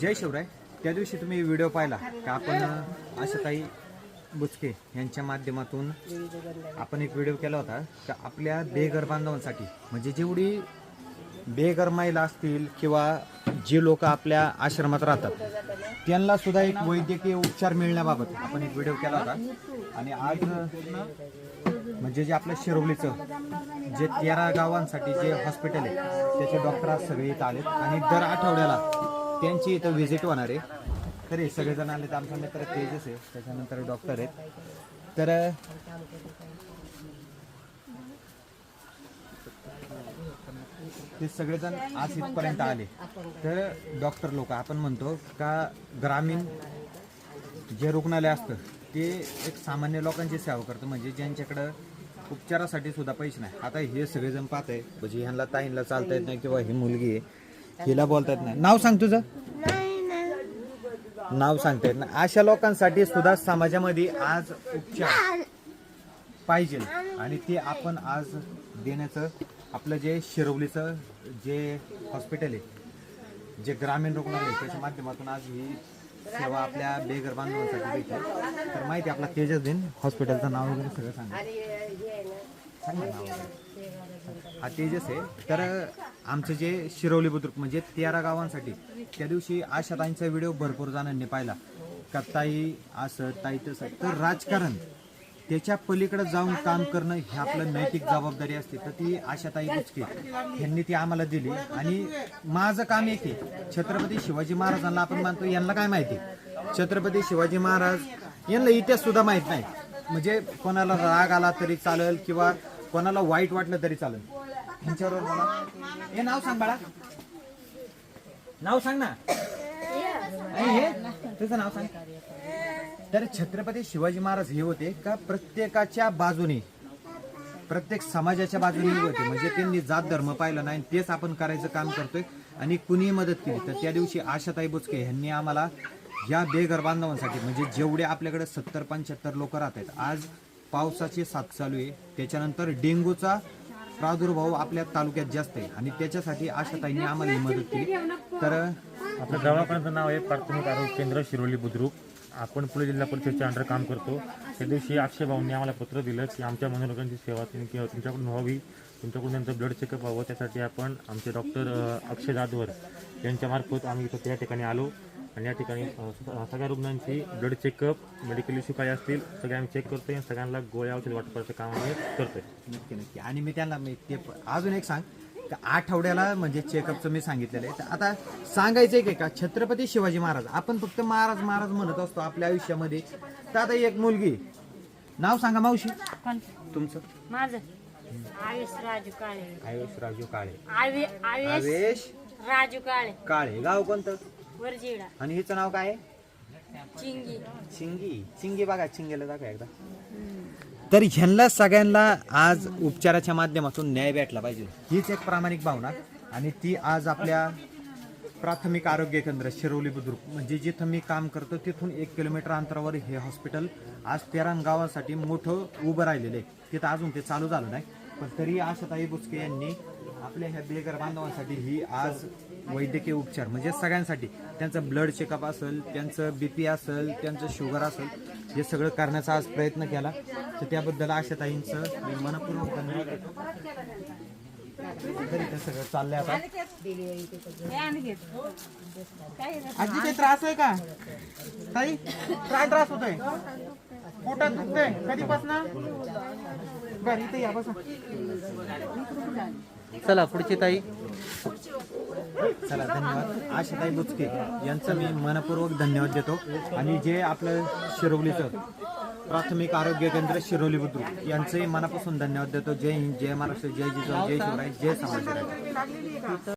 जय शिवराय. त्या दिवशी तुम्ही व्हिडिओ पाहिला का आपण असं काही बुचके यांच्या माध्यमातून आपण एक व्हिडिओ केला होता का आपल्या बेघर बांधवांसाठी. म्हणजे जेवढी बेघर महिला असतील किंवा जे लोक आपल्या आश्रमात राहतात त्यांना सुद्धा एक वैद्यकीय उपचार मिळण्याबाबत आपण एक व्हिडिओ केला होता. आणि आज म्हणजे जे आपलं शिरवलीचं जे तेरा गावांसाठी जे हॉस्पिटल आहे त्याचे डॉक्टर आज सगळे इथं आलेत. आणि दर आठवड्याला त्यांची इथं व्हिजिट होणार आहे. तरी सगळेजण आले तर आमचा मित्र तेजस आहे त्याच्यानंतर डॉक्टर आहेत. तर ते सगळेजण आज इथपर्यंत आले. तर डॉक्टर लोक आपण म्हणतो का ग्रामीण जे रुग्णालय असतं ते एक सामान्य लोकांची सेवा करतं. म्हणजे ज्यांच्याकडं उपचारासाठी सुद्धा पैसे नाही. आता हे सगळेजण पाहत आहे म्हणजे ह्यांना ताईंना चालता येत नाही किंवा ही मुलगी आहे. हिला बोलता येत नाही. नाव सांग तुझं. नाव सांगता. येत नाही अशा लोकांसाठी सुद्धा समाजामध्ये आज उपचार पाहिजे. आणि ते आपण आज देण्याचं आपलं जे शिरवलीचं जे हॉस्पिटल आहे जे ग्रामीण रुग्णालय त्याच्या माध्यमातून आज ही सेवा आपल्या बेघर बांधवांसाठी देते तर माहिती आपला तेजस देईन हॉस्पिटलचं नाव वगैरे सगळं सांगा सांग. हा तेजस आहे. तर आमचं जे शिरवली बुद्रुक म्हणजे तेरा गावांसाठी त्या दिवशी आशाताईंचा व्हिडिओ भरपूर जणांनी पाहिला. का ताई असं ताई तसं. तर राजकारण त्याच्या पलीकडे जाऊन काम करणं हे आपलं नैतिक जबाबदारी असते. तर ती आशाताई बुचके यांनी ती आम्हाला दिली. आणि माझं काम एक आहे. छत्रपती शिवाजी महाराजांना आपण मानतो यांना काय माहिती? छत्रपती शिवाजी महाराज यांना इतिहास सुद्धा माहीत नाही. म्हणजे कोणाला राग आला तरी चालेल किंवा कोणाला वाईट वाटलं तरी चालेल. ह्यांच्याबरोबर बोला. हे नाव सांग बाळा. नाव सांग ना. आणि हे तुझं नाव सांग. तर छत्रपती शिवाजी महाराज हे होते का प्रत्येकाच्या बाजूने प्रत्येक समाजाच्या बाजूने होते. म्हणजे त्यांनी जात धर्म पाहिला नाही तेच आपण करायचं काम करतोय आणि कुणी मदत केली. तर त्या दिवशी आशाताई बुचके यांनी आम्हाला या बेघर बांधवांसाठी म्हणजे जेवढे आपल्याकडे सत्तर पंच्याहत्तर लोक राहत आहेत आज पावसाची साथ चालू आहे. त्याच्यानंतर डेंग्यूचा प्रादुर्भाव आपल्या तालुक्यात जास्त आहे आणि त्याच्यासाठी आशाताईंनी आम्हाला ही मदत केली. तर आपलं दवाखान्याचं नाव आहे प्राथमिक आरोग्य केंद्र शिरोली बुद्रुक. आपण पुणे जिल्हा परिषदच्या अंडर काम करतो. त्या दिवशी अक्षय भाऊंनी आम्हाला पत्र दिलं की आमच्या मनोरोगांची सेवा तुम्ही किंवा तुमच्याकडून व्हावी तुमच्याकडून त्यांचं ब्लड चेकअप व्हावं. त्यासाठी आपण आमचे डॉक्टर अक्षय जाधवर यांच्यामार्फत आम्ही इथं त्या ठिकाणी आलो. आणि या ठिकाणी सगळ्या रुग्णांची ब्लड चेकअप मेडिकल इश्यू काय असतील सगळे आम्ही चेक करतोय आणि सगळ्यांना गोळ्या औषध वाटपाचं काम आम्ही करतोय. नक्की नक्की. आणि मी त्यांना मी ते प- अजून एक सांग का आठवड्याला म्हणजे चेकअपचं मी सांगितलेलं आहे. तर आता सांगायचं आहे का छत्रपती शिवाजी महाराज आपण फक्त महाराज महाराज म्हणत असतो आपल्या आयुष्यामध्ये. तर आता एक मुलगी नाव सांगा मावशी. कोण तुमचं? माझं. आवेश राजू काळे. आयुष राजू काळे. आवे आवेश आवेश राजू काळे. काळे. गाव कोणतं? वरजिडा. आणि हिचं नाव काय आहे? चिंगी. चिंगी. चिंगी बघा चिंगीला दाखवा एकदा. तर ह्यांना सगळ्यांना आज उपचाराच्या माध्यमातून न्याय भेटला पाहिजे. हीच एक प्रामाणिक भावना. आणि ती आज आपल्या प्राथमिक आरोग्य केंद्र शिरवली बुद्रुक म्हणजे जिथं मी काम करतो तिथून एक किलोमीटर अंतरावर हे हॉस्पिटल आज तेरा गावासाठी मोठं उभं राहिलेलं आहे. तिथं अजून ते चालू झालं नाही. पण तरी आशाताई बुचके यांनी आपल्या ह्या बेघर बांधवांसाठी ही आज वैद्यकीय उपचार म्हणजे सगळ्यांसाठी. त्यांचं ब्लड चेकअप असेल त्यांचं बी पी असेल त्यांचं शुगर असेल हे सगळं करण्याचा आज प्रयत्न केला. तर त्याबद्दल आशाताईंचं मी मनपूर्वक धन्यवाद देतो. तरी ते सगळं चाललंय आता. आजी काही त्रास आहे का? ताई काय त्रास होतोय? पोटात दुखतंय कधीपासून? बरं इथे या बसा. चला पुढची ताई. चला धन्यवाद. आशाताई बुचके यांचं मी मनपूर्वक धन्यवाद देतो. आणि जे आपलं शिरोवलीचं प्राथमिक आरोग्य केंद्र शिरोली बुद्रुक यांचंही मनापासून धन्यवाद देतो. जय हिंद जय महाराष्ट्र जय जिजाऊ जय शिवराय जय समाज